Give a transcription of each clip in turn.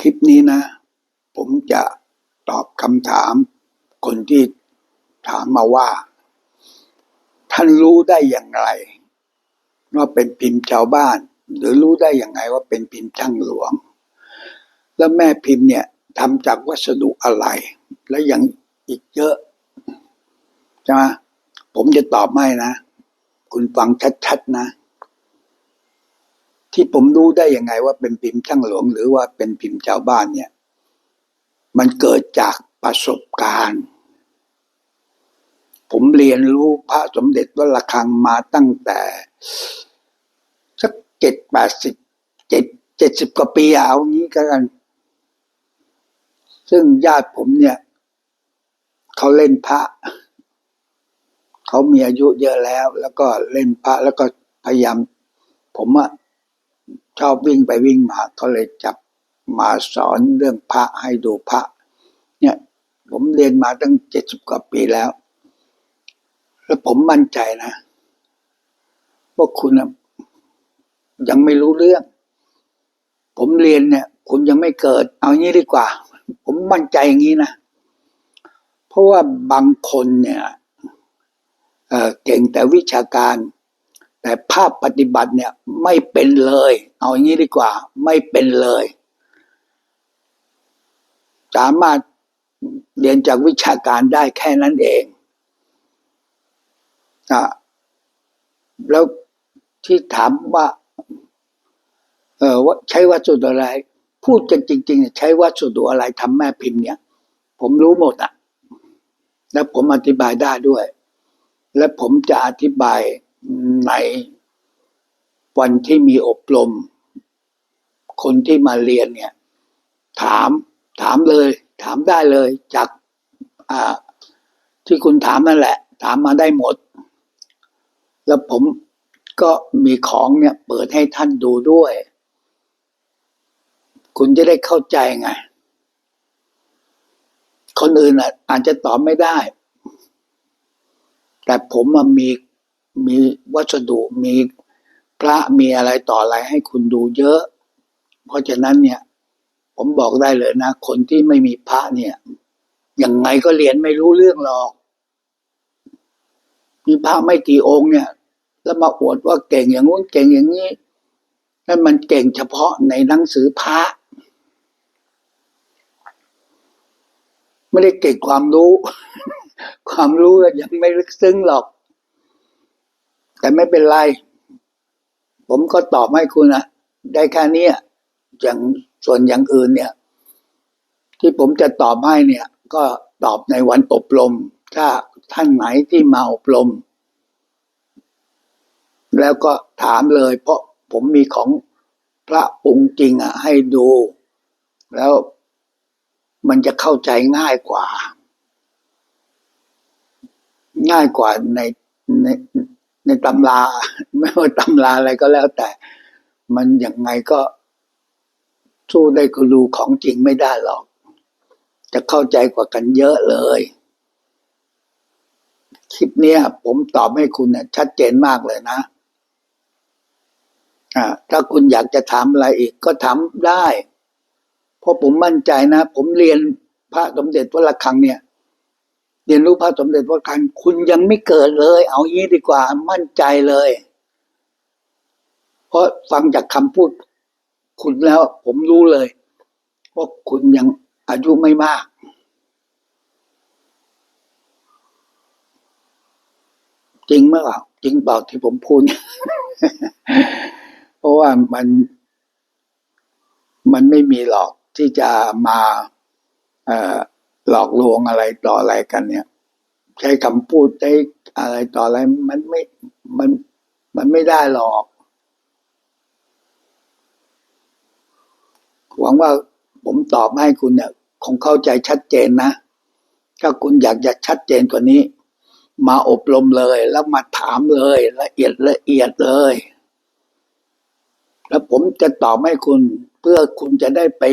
คลิปนี้นะ ผมจะตอบคำถาม คนที่ถามมาว่า ท่านรู้ได้อย่างไร ว่าเป็นพิมพ์ชาวบ้าน หรือรู้ได้อย่างไงว่าเป็นพิมพ์ช่างหลวง แล้วแม่พิมพ์เนี่ยทำจากวัสดุอะไร และยังอีกเยอะใช่ไหมผมจะตอบไม่นะ คุณฟังชัดๆนะ ที่ผมรู้ได้ยังไงว่าเป็นพิมพ์ช่างหลวง หรือว่าเป็นพิมพ์ชาวบ้านเนี่ย มันเกิดจากประสบการณ์ ผมเรียนรู้พระสมเด็จวัดระฆังมาตั้งแต่สักเจ็ดแปดสิบเจ็ดเจ็ดสิบกว่าปีเอางี้ก็กัน ซึ่งญาติผมเนี่ยเขาเล่นพระ เขามีอายุเยอะแล้ว แล้วก็เล่นพระแล้วก็พยายามผมอะ ชอบวิ่งไปวิ่งมาเขาเลยจับมาสอนเรื่องพระให้ดูพระ เนี่ย ผมเรียนมาตั้งเจ็ดสิบกว่าปีแล้ว แล้วผมมั่นใจนะว่าคุณยังไม่รู้เรื่อง ผมเรียนเนี่ย คุณยังไม่เกิด เอางี้ดีกว่า ผมมั่นใจอย่างนี้นะ เพราะว่าบางคนเนี่ยเเก่งแต่วิชาการ แต่ภาพปฏิบัติเนี่ยไม่เป็นเลย เอาอย่างนี้ดีกว่า ไม่เป็นเลย สามารถเรียนจากวิชาการได้แค่นั้นเองอะแล้วที่ถามว่าเออว่าใช้วัสดุอะไร พูดกันจริงๆใช้วัสดุอะไรทำแม่พิมพ์เนี่ย ผมรู้หมดอะแล้วผมอธิบายได้ด้วย และผมจะอธิบาย ในวันที่มีอบรม คนที่มาเรียนเนี่ย ถามถามเลย ถามได้เลย จากที่คุณถามนั่นแหละ ถามมาได้หมด แล้วผมก็มีของเนี่ยเปิดให้ท่านดูด้วย คุณจะได้เข้าใจไง คนอื่นอะอาจจะตอบไม่ได้ แต่ผมมันมี มีวัสดุมีพระมีอะไรต่ออะไรให้คุณดูเยอะ เพราะฉะนั้นเนี่ย ผมบอกได้เลยนะ คนที่ไม่มีพระเนี่ยยังไงก็เรียนไม่รู้เรื่องหรอก มีพระไม่กี่องค์เนี่ย แล้วมาอวดว่าเก่งอย่างงู้นเก่งอย่างนี้นั่นมันเก่งเฉพาะในหนังสือพระไม่ได้เก่งความรู้ ความรู้ยังไม่ลึกซึ้งหรอก แต่ไม่เป็นไร ผมก็ตอบให้คุณนะได้แค่นี้อย่างส่วนอย่างอื่นเนี่ย ที่ผมจะตอบให้เนี่ย ก็ตอบในวันอบรม ถ้าท่านไหนที่มาอบรม แล้วก็ถามเลย เพราะผมมีของพระองค์จริงอะ ให้ดู แล้วมันจะเข้าใจง่ายกว่า ง่ายกว่าในใน ในตำราไม่ว่าตำราอะไรก็แล้วแต่ มันยังไงก็สู้ได้ก็ดูของจริงไม่ได้หรอก จะเข้าใจกว่ากันเยอะเลย คลิปเนี้ยผมตอบให้คุณเนี่ยชัดเจนมากเลยนะอ่าถ้าคุณอยากจะถามอะไรอีกก็ถามได้ เพราะผมมั่นใจนะ ผมเรียนพระสมเด็จวัดระฆังเนี่ย เรียนรู้พระสมเด็จวัดระฆังคุณยังไม่เกิดเลย เอางี้ดีกว่ามั่นใจเลย เพราะฟังจากคำพูด คุณแล้วผมรู้เลยว่าคุณยังอายุไม่มาก จริงไหมเปล่าจริงเปล่าที่ผมพูด เพราะว่ามันมันไม่มีหรอกที่จะมา เอ่อ หลอกลวงอะไรต่ออะไรกันเนี่ย ใช้คำพูดใช้อะไรต่ออะไรมันไม่มันมันไม่ได้หรอก หวังว่าผมตอบให้คุณเนี่ย คงเข้าใจชัดเจนนะ ถ้าคุณอยากจะชัดเจนกว่านี้ มาอบรมเลยแล้วมาถามเลย ละเอียดละเอียดเลย แล้วผมจะตอบให้คุณเพื่อคุณจะได้ไป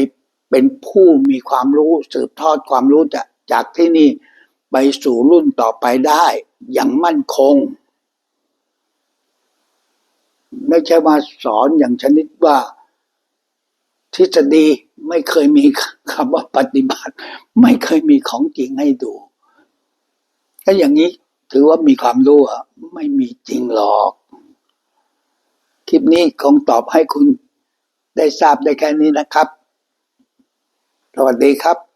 เป็นผู้มีความรู้สืบทอดความรู้จากจากที่นี่ไปสู่รุ่นต่อไปได้อย่างมั่นคง ไม่ใช่มาสอนอย่างชนิดว่า ทฤษฎีไม่เคยมีคำว่าปฏิบัติ ไม่เคยมีของจริงให้ดูถ้าอย่างนี้ถือว่ามีความรู้ไม่มีจริงหรอก คลิปนี้คงตอบให้คุณได้ทราบได้แค่นี้นะครับ สวัสดีครับ